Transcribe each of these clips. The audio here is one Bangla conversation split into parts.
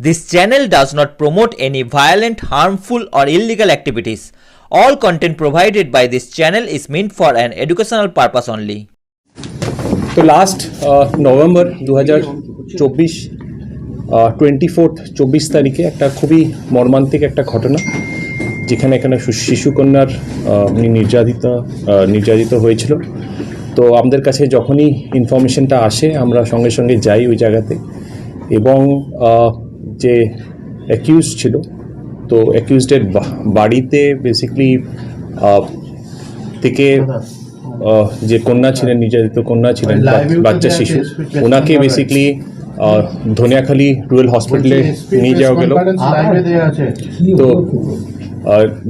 This channel does not promote any violent, harmful, or illegal activities. All content provided by this channel is meant for an educational purpose only. তো লাস্ট নভেম্বর দু হাজার চব্বিশ টোয়েন্টি ফোর্থ চব্বিশ তারিখে একটা খুবই মর্মান্তিক একটা ঘটনা যেখানে এখানে শিশুকন্যার উনি নির্যাতিত নির্যাতিত হয়েছিল তো আমাদের কাছে যখনই ইনফরমেশনটা আসে আমরা সঙ্গে সঙ্গে যাই ওই জায়গাতে এবং যে অ্যাকিউজ ছিল তো অ্যাকিউজডের বাড়িতে বেসিকলি থেকে যে কন্যা ছিলেন নির্যাতিত কন্যা ছিলেন বাচ্চা শিশু ওনাকে বেসিকলি ধনিয়াখালী রুয়েল হসপিটালে নিয়ে যাওয়া গেল। তো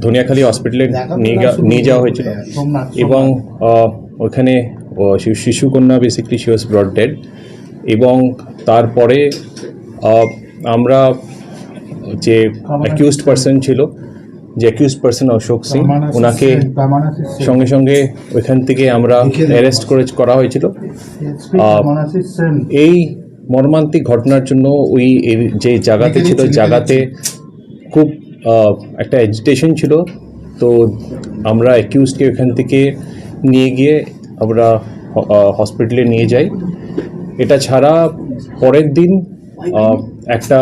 ধনিয়াখালী হসপিটালে নিয়ে যাওয়া হয়েছিল। এবং ওখানে আহ, শিশু কন্যা basically she was brought dead এবং তারপরে আমরা যে অ্যাকিউজড পার্সন ছিল যে অ্যাকিউজড পার্সন অশোক সিং ওনাকে সঙ্গে সঙ্গে ওইখান থেকে আমরা অ্যারেস্ট করে করা হয়েছিল। এই মর্মান্তিক ঘটনার জন্য ওই যে জায়গাতে ছিল জায়গাতে খুব একটা এজিটেশন ছিল। তো আমরা অ্যাকিউজকে ওইখান থেকে নিয়ে গিয়ে আমরা হসপিটালে নিয়ে যাই। এটা ছাড়া পরের দিন একটা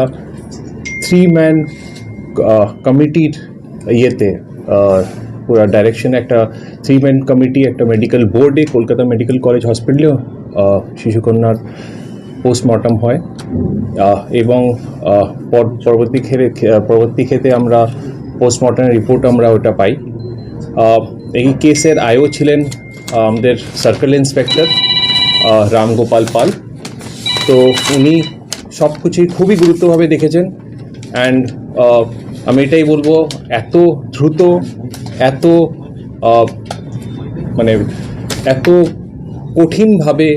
থ্রি ম্যান কমিটির ইয়েতে পুরো ডাইরেকশনে একটা থ্রি ম্যান কমিটি একটা মেডিকেল বোর্ডে কলকাতা মেডিকেল কলেজ হসপিটালেও শিশুকন্যার পোস্টমর্টম হয়। এবং পরবর্তী ক্ষেত্রে পরবর্তী ক্ষেত্রে আমরা পোস্টমর্টম রিপোর্ট আমরা ওটা পাই। এই কেসের আয়ও ছিলেন আমাদের সার্কেল ইন্সপেক্টর রামগোপাল পাল। তো উনি সব কিছুই খুবই গুরুত্বভাবে দেখেছেন। অ্যান্ড আমি এটাই বলব, এত দ্রুত, এত মানে এত কঠিনভাবে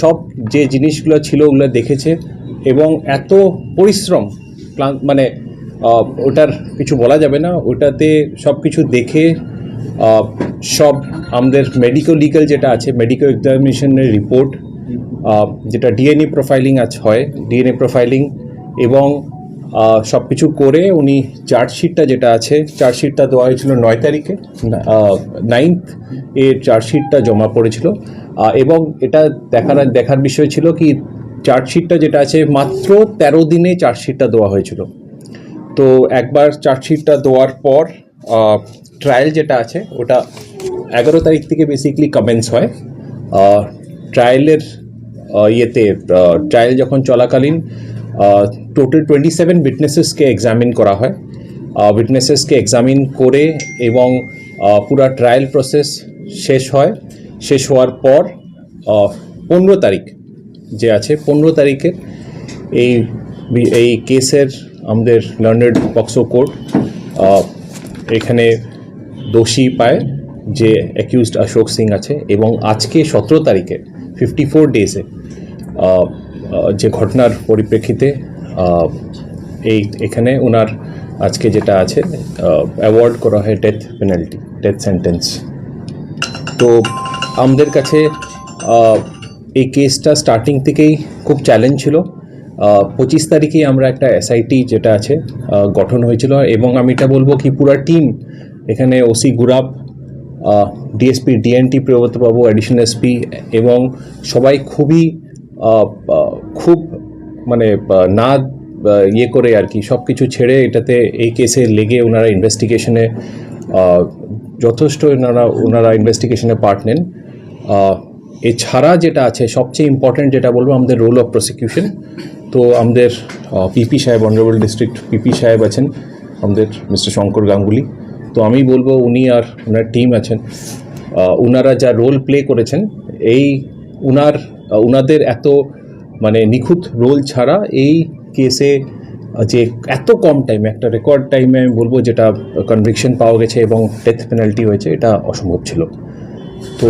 সব যে জিনিসগুলো ছিল ওগুলো দেখেছে এবং এত পরিশ্রম মানে ওটার কিছু বলা যাবে না। ওটাতে সব কিছু দেখে সব আমাদের মেডিকেল লিগাল যেটা আছে মেডিকেল এক্সামিনেশনের রিপোর্ট যেটা ডিএনএ প্রোফাইলিং আজ হয় ডিএনএ প্রোফাইলিং এবং সব কিছু করে উনি চার্জশিটটা যেটা আছে চার্জশিটটা দেওয়া হয়েছিল নয় তারিখে নাইন্থ এর চার্জশিটটা জমা পড়েছিল। এবং এটা দেখার দেখার বিষয় ছিল কি চার্জশিটটা যেটা আছে মাত্র তেরো দিনে চার্জশিটটা দেওয়া হয়েছিল। তো একবার চার্জশিটটা দেওয়ার পর ট্রায়াল যেটা আছে ওটা এগারো তারিখ থেকে বেসিকলি কমেন্স হয়। ট্রায়ালের ইয়েতে ট্রায়াল যখন চলাকালীন টোটাল টোয়েন্টি সেভেন উইটনেসেসকে এক্সামিন করা হয়। উইটনেসেসকে এক্সামিন করে এবং পুরো ট্রায়াল প্রসেস শেষ হয়। শেষ হওয়ার পর পনেরো তারিখ যে আছে, পনেরো তারিখে এই এই কেসের আমাদের লার্নেড পক্সো কোর্ট এখানে দোষী পায় যে অ্যাকিউজড অশোক সিং আছে এবং আজকে সতেরো তারিখে ফিফটি ফোর ডেজে যে ঘটনার পরিপ্রেক্ষিতে এই, এখানে ওনার আজকে যেটা আছে অ্যাওয়ার্ড করা হয় ডেথ পেনাল্টি ডেথ সেন্টেন্স তো আমাদের কাছে এই কেসটা স্টার্টিং থেকেই খুব চ্যালেঞ্জ ছিল। পঁচিশ তারিখেই আমরা একটা এসআইটি যেটা আছে গঠন হয়েছিল এবং আমি এটা বলব কি পুরা টিম এখানে ওসি গুরাব ডিএসপি ডিএনটি প্রিয়ব্রতবাবু অ্যাডিশনাল এসপি এবং সবাই খুবই খুব মানে না ইয়ে করে আর কি সব কিছু ছেড়ে এটাতে এই কেসে লেগে ওনারা ইনভেস্টিগেশনে যথেষ্ট ওনারা ওনারা ইনভেস্টিগেশনে পার্ট নেন। এছাড়া যেটা আছে, সবচেয়ে ইম্পর্ট্যান্ট যেটা বলব, আমাদের রোল অফ প্রসিকিউশন তো আমাদের পিপি সাহেব অনারেবল ডিস্ট্রিক্ট পিপি সাহেব আছেন, আমাদের মিস্টার শঙ্কর গাঙ্গুলি। তো আমি বলব উনি আর ওনার টিম আছেন। ওনারা যা রোল প্লে করেছেন, এই উনার উনাদের এত মানে নিখুঁত রোল ছাড়া এই কেসে যে এত কম টাইমে একটা রেকর্ড টাইমে আমি বলব যেটা কনভিকশন পাওয়া গেছে এবং ডেথ পেনাল্টি হয়েছে, এটা অসম্ভব ছিল। তো